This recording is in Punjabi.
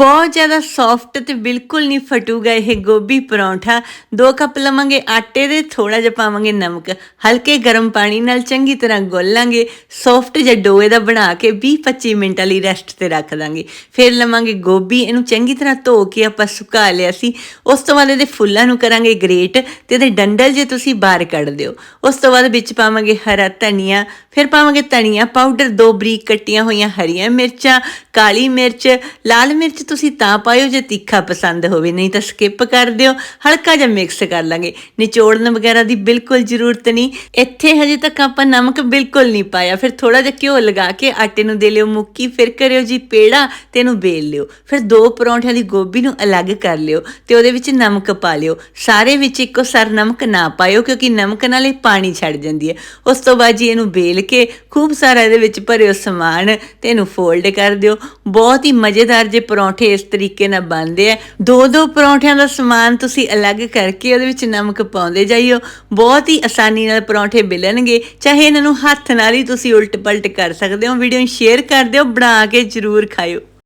ਬਹੁਤ ਜ਼ਿਆਦਾ ਸੌਫਟ ਤੇ ਬਿਲਕੁਲ ਨਹੀਂ ਫਟੂਗਾ ਇਹ ਗੋਭੀ ਪਰੌਂਠਾ। ਦੋ ਕੱਪ ਲਵਾਂਗੇ ਆਟੇ ਦੇ ਥੋੜਾ ਜਿਹਾ ਪਾਵਾਂਗੇ ਨਮਕ। ਹਲਕੇ ਗਰਮ ਪਾਣੀ ਨਾਲ ਚੰਗੀ ਤਰ੍ਹਾਂ ਗੁੰਨ ਲਾਂਗੇ। ਸੌਫਟ ਜਿਹਾ ਡੋ ਇਹਦਾ ਬਣਾ ਕੇ 20-25 ਮਿੰਟਾਂ ਲਈ ਰੈਸਟ ਤੇ ਰੱਖ ਦਾਂਗੇ। ਫਿਰ ਲਵਾਂਗੇ ਗੋਭੀ, ਇਹਨੂੰ ਚੰਗੀ ਤਰ੍ਹਾਂ ਧੋ ਕੇ ਆਪਾਂ ਸੁਕਾ ਲਿਆ ਸੀ। ਉਸ ਤੋਂ ਬਾਅਦ ਇਹਦੇ ਫੁੱਲਾਂ ਨੂੰ ਕਰਾਂਗੇ ਗ੍ਰੇਟ ਤੇ ਇਹਦੇ ਡੰਡਲ ਜੇ ਤੁਸੀਂ ਬਾਹਰ ਕੱਢ ਦਿਓ। ਉਸ ਤੋਂ ਬਾਅਦ ਵਿੱਚ ਪਾਵਾਂਗੇ ਹਰਾ ਧਨੀਆ, ਫਿਰ ਪਾਵਾਂਗੇ ਧਨੀਆ ਪਾਊਡਰ ਦੋ ਬਰੀਕ ਕੱਟੀਆਂ ਹੋਈਆਂ ਹਰੀਆਂ ਮਿਰਚਾਂ, ਕਾਲੀ ਮਿਰਚ, ਲਾਲ ਮਿਰਚ ਤੁਸੀਂ ਤਾਂ ਪਾਇਓ ਜੇ ਤਿੱਖਾ ਪਸੰਦ ਹੋਵੇ, ਨਹੀਂ ਤਾਂ ਸਕਿਪ ਕਰ ਦਿਓ। ਹਲਕਾ ਜਿਹਾ ਮਿਕਸ ਕਰ ਲਾਂਗੇ। ਨਿਚੋੜਨ ਵਗੈਰਾ ਦੀ ਬਿਲਕੁਲ ਜ਼ਰੂਰਤ ਨਹੀਂ। ਇੱਥੇ ਹਜੇ ਤੱਕ ਆਪਾਂ ਨਮਕ ਬਿਲਕੁਲ ਨਹੀਂ ਪਾਇਆ। ਫਿਰ ਥੋੜਾ ਜਿਹਾ ਘਿਓ ਲਗਾ ਕੇ ਆਟੇ ਨੂੰ ਦੇ ਲਿਓ, ਮੁੱਕੀ ਫਿਰ ਕਰਿਓ ਜੀ ਪੇੜਾ ਤੇ ਇਹਨੂੰ ਬੇਲ ਲਿਓ। ਫਿਰ ਦੋ ਪਰੌਂਠਿਆਂ ਦੀ ਗੋਭੀ ਨੂੰ ਅਲੱਗ ਕਰ ਲਿਓ ਤੇ ਉਹਦੇ ਵਿੱਚ ਨਮਕ ਪਾ ਲਿਓ। ਸਾਰੇ ਵਿੱਚ ਇੱਕੋ ਸਰ ਨਮਕ ਨਾ ਪਾਇਓ ਕਿਉਂਕਿ ਨਮਕ ਨਾਲ ਇਹ ਪਾਣੀ ਛੱਡ ਜਾਂਦੀ ਹੈ। ਉਸ ਤੋਂ ਬਾਅਦ ਜੀ ਇਹਨੂੰ ਬੇਲ ਕੇ ਖੂਬ ਸਾਰਾ ਇਹਦੇ ਵਿੱਚ ਭਰਿਓ ਸਮਾਨ ਤੇ ਇਹਨੂੰ ਫੋਲਡ ਕਰ ਦਿਓ। ਬਹੁਤ ਹੀ ਮਜ਼ੇਦਾਰ ਜੇ ਪਰੌਂਠੇ ਪਰੌਂਠੇ ਇਸ ਤਰੀਕੇ ਨਾਲ ਬਣਦੇ ਆ। ਦੋ ਦੋ ਪਰੌਂਠਿਆਂ ਦਾ ਸਮਾਨ ਤੁਸੀਂ ਅਲੱਗ ਕਰਕੇ ਉਹਦੇ ਵਿੱਚ ਨਮਕ ਪਾਉਂਦੇ ਜਾਈਓ। ਬਹੁਤ ਹੀ ਆਸਾਨੀ ਨਾਲ ਪਰੌਂਠੇ ਮਿਲਣਗੇ। ਚਾਹੇ ਇਹਨਾਂ ਨੂੰ ਹੱਥ ਨਾਲ ਹੀ ਤੁਸੀਂ ਉਲਟ ਪਲਟ ਕਰ ਸਕਦੇ ਹੋ। ਵੀਡੀਓ ਨੂੰ ਸ਼ੇਅਰ ਕਰ ਦਿਓ। ਬਣਾ ਕੇ ਜ਼ਰੂਰ ਖਾਇਓ।